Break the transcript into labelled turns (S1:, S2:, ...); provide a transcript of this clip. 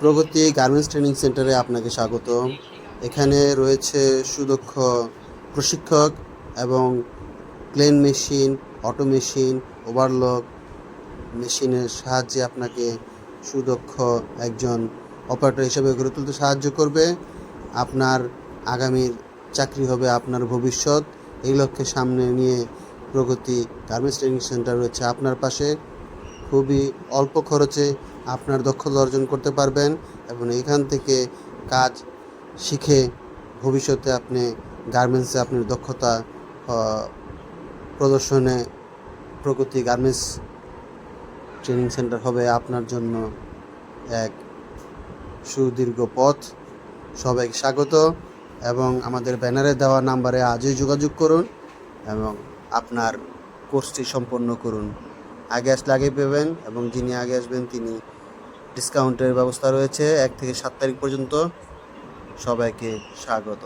S1: প্রগতি garments training সেন্টারে আপনাকে স্বাগত। এখানে রয়েছে সুদক্ষ প্রশিক্ষক এবং plain machine, auto machine, overlock মেশিনের সাহায্যে আপনাকে সুদক্ষ একজন অপারেটর হিসেবে গড়ে তুলতে সাহায্য করবে। আপনার আগামীর চাকরি হবে আপনার ভবিষ্যৎ। এই লক্ষ্যে সামনে নিয়ে প্রগতি গার্মেন্টস ট্রেনিং সেন্টার রয়েছে আপনার পাশে। খুবই অল্প খরচে আপনার দক্ষতা অর্জন করতে পারবেন এবং এখান থেকে কাজ শিখে ভবিষ্যতে আপনি গার্মেন্টসে আপনার দক্ষতা প্রদর্শনে প্রগতি গার্মেন্টস ট্রেনিং সেন্টার হবে আপনার জন্য এক সুদীর্ঘ পথ। সবাইকে স্বাগত এবং আমাদের ব্যানারে দেওয়া নাম্বারে আজই যোগাযোগ করুন এবং আপনার কোর্সটি সম্পন্ন করুন। আগে আসলে আগে পেবেন এবং যিনি আগে আসবেন তিনি ডিসকাউন্টের ব্যবস্থা রয়েছে। এক থেকে সাত তারিখ পর্যন্ত সবাইকে স্বাগত